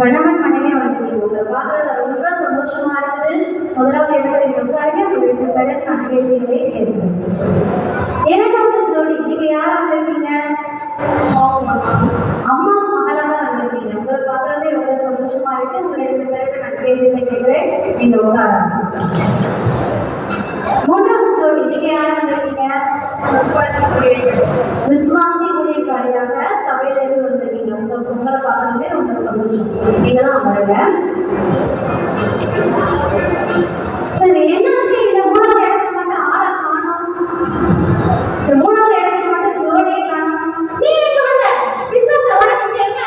கணவன் மனைவி அவனுக்கு உங்களை பார்க்கறது ரொம்ப சந்தோஷமா இருக்குது முதலாவது இடத்துல நீங்க உட்காருங்க உங்களுக்கு பிறகு நான் கேள்விகளே கேட்கிறேன் இரண்டாவது ஜோடி நீங்க யாரா இருக்கீங்க அம்மா மகளாக வந்திருக்கீங்க. உங்களை பார்க்கறதே ரொம்ப சந்தோஷமா இருக்கு. உங்களுக்கு பிறகு நான் கேள்விகளை கேட்கிறேன். நீங்க உட்காருங்க. மூன்றாவது ஜோடி நீங்க யாரா வந்திருக்கீங்க? விசுவாசி ஊழியக்காரியாக சபையிலிருந்து வந்திருக்கீங்க. உங்க உங்களை பார்க்கறதே ரொம்ப சந்தோஷம். நீங்களும் அமருங்க சரி என்னாச்சு? இந்த மூணாவது இடத்துல மட்டும் ஆளை காணோம். இந்த மூணாவது இடத்துல மட்டும் ஜோடியை காணோம். நீ வந்த? உனக்கு இங்க என்ன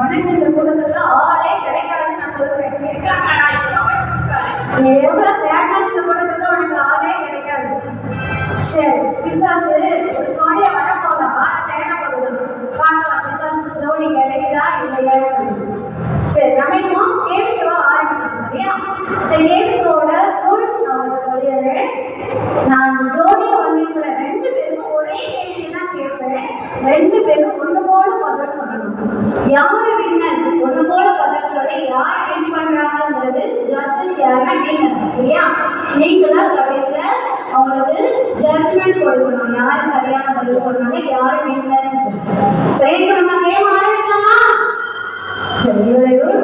உனக்கு இந்த கூட்டத்துல ஆளே கிடைக்காதுன்னு நான் சொல்லுவேன். எவ்வளவு தேடாத இந்த கூட்டத்துல உனக்கு ஆளே கிடைக்காது. சரி பிசாசு ரெண்டு பேரும் ஒண்ணு போல பதில் சொல்லணும். யாரு வின்னர்ஸ் ஒண்ணு போல பதில் சொல்ல யார் வின் பண்றாங்கன்றது ஜட்ஜஸ் யாருன்னா நீங்க சரியா? நீங்க தான் கடைசியில அவங்களுக்கு ஜட்ஜ்மெண்ட் கொடுக்கணும். யாரு சரியான பதில் சொன்னாங்க யார் வின்னர்ஸ் சரி இப்ப நம்ம கேம் ஆரம்பிக்கலாமா? சரி இதோட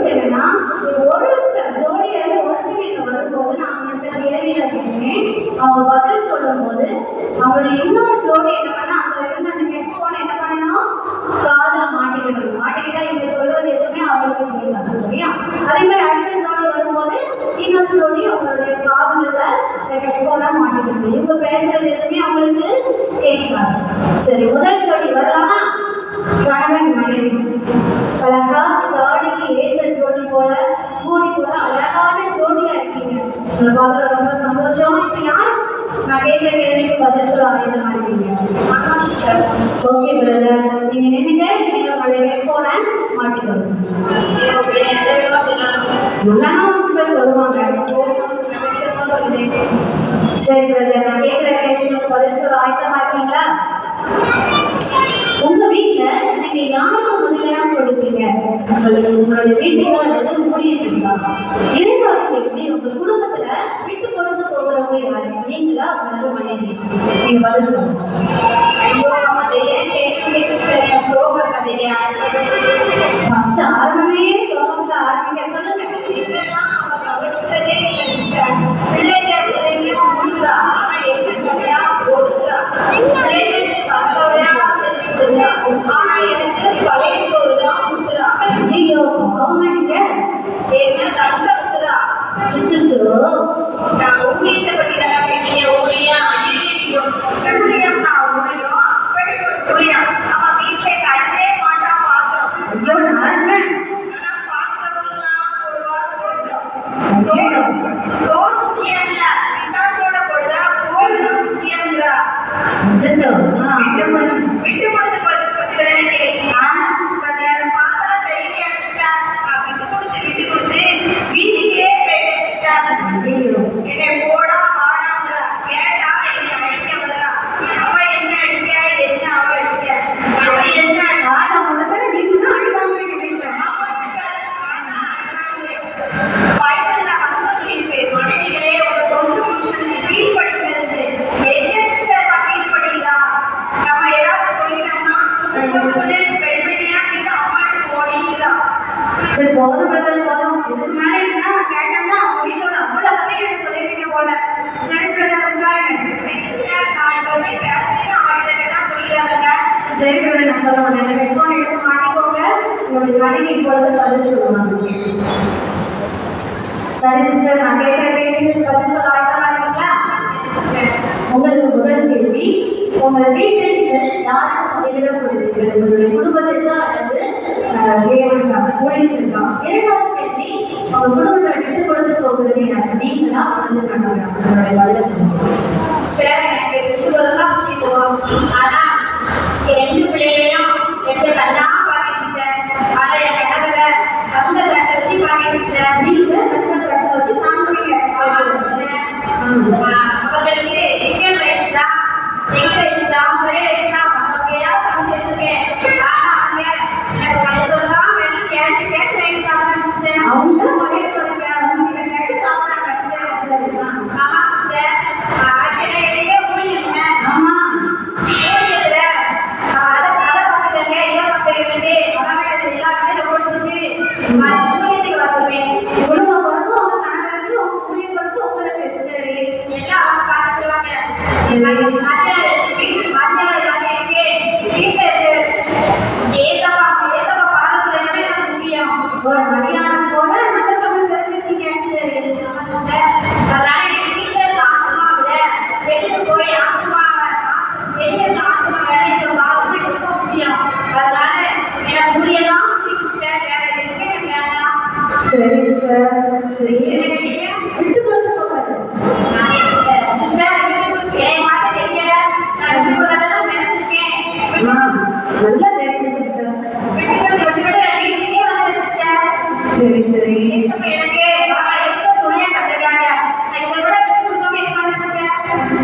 சரி முதல் ஜோடி வரலாமா? கணவன் மனைவி. அழகா ஜோடிக்கு ஏந்த ஜோடி போல கூடி போல அழகான ஜோடியா இருக்கீங்க. உங்களை பார்க்கறது ரொம்ப சந்தோஷம். இப்ப யார் நான் கேட்கிற கேள்விக்கு பதில் சொல்ல ஆயுதமா இருக்கீங்க? ஓகே பிரதர் நீங்க நின்னுங்க. நீங்க உங்களுடைய ஹெட்போனை மாட்டிக்கணும் எல்லாரும் சிஸ்டர் சொல்லுவாங்க. சரி பிரதர் நான் கேட்கிற கேள்விக்கு பதில் சொல்ல ஆயுதமா இருக்கீங்களா? உங்க வீட்ல நீங்க யாருக்கு முதலிடம் கொடுப்பீங்க? உங்களுக்கு உங்களுடைய வீட்டுக்கு அல்லது ஊழியத்துக்கா இரண்டாவது கேள்வி உங்க குடும்பத்துல விட்டு கொடுத்து போகிறவங்க யாரு? நீங்களா உங்களது மனைவி? நீங்க பதில் சொல்லுங்க. ஃபர்ஸ்ட் ஆரம்பமே சோகத்துல ஆரம்பிக்க சரி போதும் பிரதர் போதும். இதுக்கு மேல என்ன கேட்டோம்னா அவங்க வீட்டோட அவ்வளவு கதை எனக்கு சொல்லிருக்கீங்க போல. சரி பிரதர் சரி பிரதர் நான் சொல்ல மாட்டேன். ஹெட்ஃபோன் எடுத்து மாட்டிக்கோங்க. உங்களுடைய மனைவி இப்பொழுது பதில் சொல்லுவாங்க சரி சிஸ்டர் நான் கேட்கிற கேள்விகளுக்கு பதில் சொல்ல ஆயத்தமா இருக்கீங்களா? உங்களுக்கு முதல் கேள்வி உங்கள் வீட்டில் நீங்கள் யாருக்கு முதலிடம் கொடுப்பீர்கள் உங்களுடைய குடும்பத்திற்கு அல்லது தேவனுக்கா ஊழியத்திற்கா இரண்டாவது கேள்வி உங்க குடும்பத்தை விட்டு கொடுத்து போகிறது யாரு நீங்களா அல்லது கணவரா உங்களுடைய பதில சொல்லுங்க எனக்கு. ஆனா, ரெண்டு பிள்ளைகளையும் ரெண்டு கண்ணா பாக்கி சிஸ்டர் ஆனா என் கணவரை தங்க தட்டை வச்சு பாக்கி சிஸ்டர் நீங்க தட்டு வச்சு காண்பீங்க சிஸ்டர் சரி விட்டு கொடுத்து போகிறது நல்லா தெரியுது சிஸ்டர் சரி சரி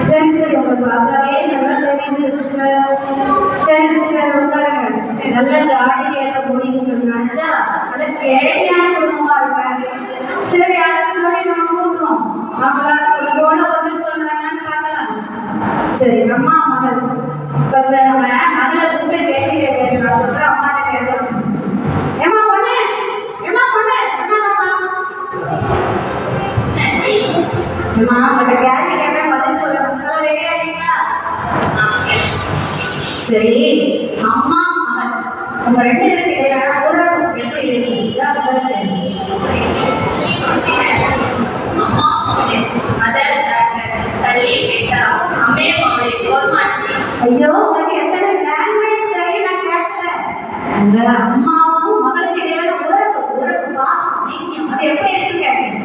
சரி சரி உங்களை பார்த்தாலே நல்லா தெரியுது சிஸ்டர் சரி சிஸ்டர் உட்காருங்க நல்லா ஜாடி கேட்ட முடியும்னு நினைச்சா நல்ல கேடியான குடும்பமா இருப்பாங்க சரி அடுத்த ஜோடி நம்ம கூட்டுவோம் அவங்களால ஒரு போல பதில் சொல்றாங்கன்னு பார்க்கலாம். சரி அம்மா மகள். ஃபர்ஸ்ட் நம்ம மகளை கூப்பிட்டு கேள்வி கேட்கலாம் அதுக்கப்புறம் அம்மாட்ட கேட்கலாம். ஏமா பொண்ணு? ஏமா பொண்ணு? என்னதாம்மா உங்கள்கிட்ட கேள்வி கேட்க பதில் சொல்ல ரெடியா இருக்கீங்களா? சரி. ஐயோ உங்களுக்கு எத்தனை லாங்குவேஜ் தெரியும் நான் கேட்கல. உங்க அம்மாவுக்கும் மகளுக்கு இடையிலான உறவு உறவு பாசம் ஐக்கியம் அது எப்படி இருக்கு கேட்டேன்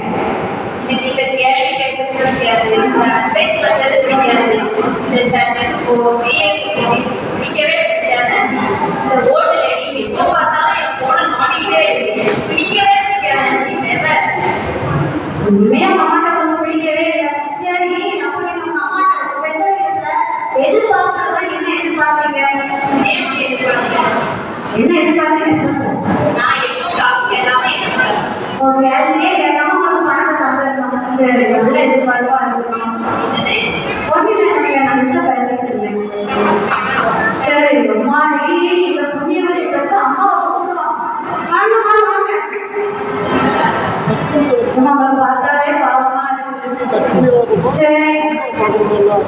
எனக்கு இந்த கேள்வி கேட்கறது பிடிக்காது இந்த அட்வைஸ் பண்றது பிடிக்காது இந்த சர்ச்சுக்கு போ சிஏக்கு போ இது பிடிக்கவே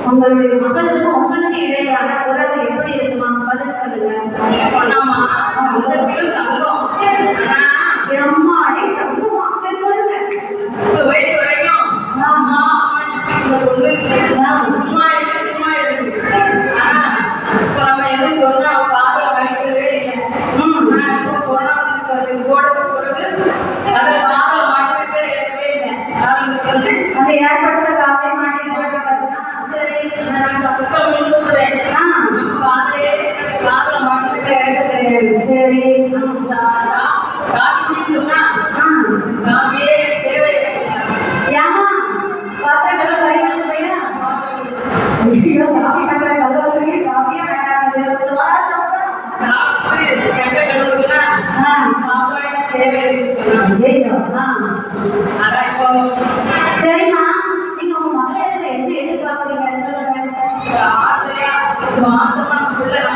உங்களுடைய மகளுக்கும் உங்களுக்கு இடையிலான உறவு எப்படி இருக்குமா? பதில் சொல்லுங்க. தங்கத்திலும் தங்கம். சொல்லுங்க. வயசு வரைக்கும்.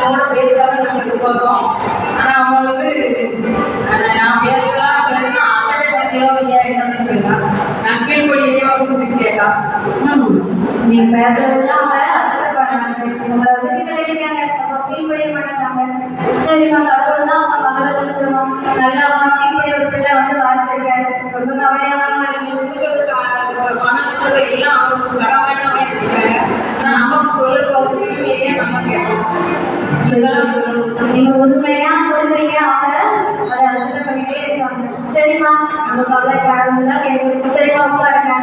நம்ம பிள்ளை நம்மோட பேசாதான் நாங்க எதிர்பார்க்கிறோம். ஆனா அவன் வந்து, நான் பேசலாம், ஐயா, என்னன்னு சொல்லிருக்கா. நான் கீழ்ப்படியிலேயே வந்து கேட்டா ம். நீங்க பேசுறதுலாம் அவங்க அசைக்கப்படுறாங்க உங்களை வந்து கிட்டடிக்காங்க அவங்க கீழ்படிய மாட்டாங்க சரிம்மா கடவுள் தான் அவங்க மகளை திருத்தணும் நல்லா அம்மா கீழ்படி ஒரு பிள்ளை வந்து வாசிச்சிருக்காரு ரொம்ப கவலையான பணம் எல்லாம் அவங்களுக்கு நீங்க உண்மையா கொடுக்குறீங்க அவங்க அதை அசைக்க பண்ணிட்டே இருக்காங்க. சரிம்மா நம்ம கவலை கடவுள் தான் சரி சரிம்மா உட்காருங்க.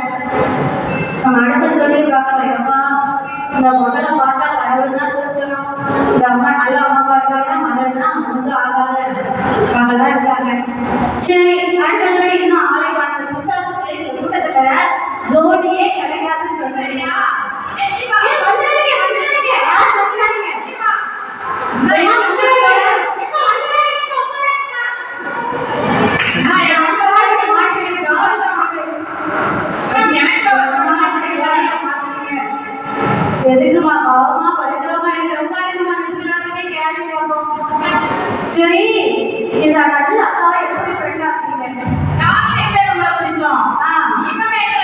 நம்ம அடுத்த சொல்லி பார்க்கலாம் அம்மா இந்த மகளை பார்த்தா கடவுள் தான் செலுத்தணும் இந்த அம்மா நல்ல அம்மாவா இருக்காங்க மகள்னா அவனுக்கு ஆகாத மகளா இருக்காங்க. சரி அடுத்த சரி இந்த நல்ல அக்காவை எப்படி ஃப்ரெண்ட் ஆக்குறீங்க நான் எங்க உங்களை பிடிச்சோம்?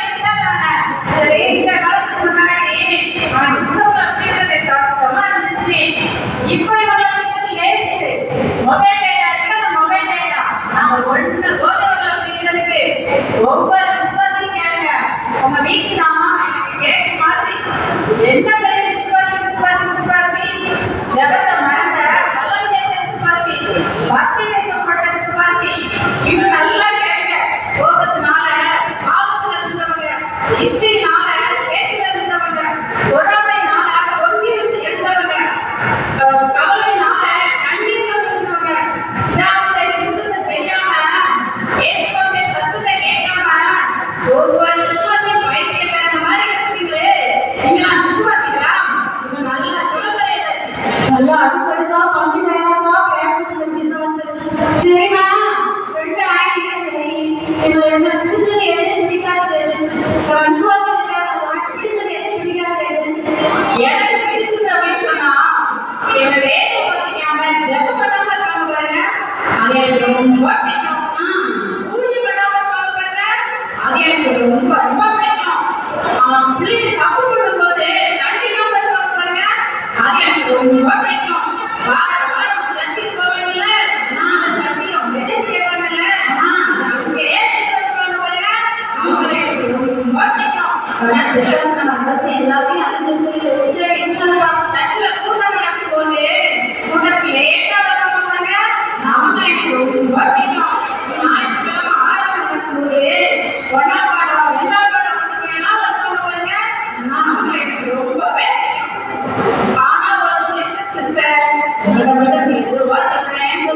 விட்டாதானே? சரி. இந்த காலத்துக்கு முன்னாடி அந்த புஸ்தகங்களை பிடிக்கிறது கஷ்டமா இருந்துச்சு. இப்போ இவங்களை பிடிக்கிறது லேசு. மொபைல் டேட்டா இருக்குல்ல, அந்த மொபைல் டேட்டா. நாங்க ஒண்ணு போது இவங்களை பிடிக்கிறதுக்கு ஒவ்வொரு விசுவாசியும் கேளுங்க. உங்க வீட்டுல நான் எனக்கு கேட்க எனக்கு ரொம்ப பிடிக்கும் ஊழியம் பண்ணாம ரொம்ப ரொம்ப பிடிக்கும். பிள்ளைங்க தப்பு பண்ணும் போது நடத்திக்காம இருப்பாங்க ரொம்ப பிடிக்கும். வாரம் வாரம் சர்ச்சுக்கு போவாங்கல்ல நாங்க சர்ச்சுக்கு எதிர்த்து கேட்பாங்கல்ல அவங்க ஏற்றுக்கு வருவாங்க பாருங்க அவங்களை எனக்கு ரொம்ப பிடிக்கும். मतलब मतलब ये लोग आ सकते हैं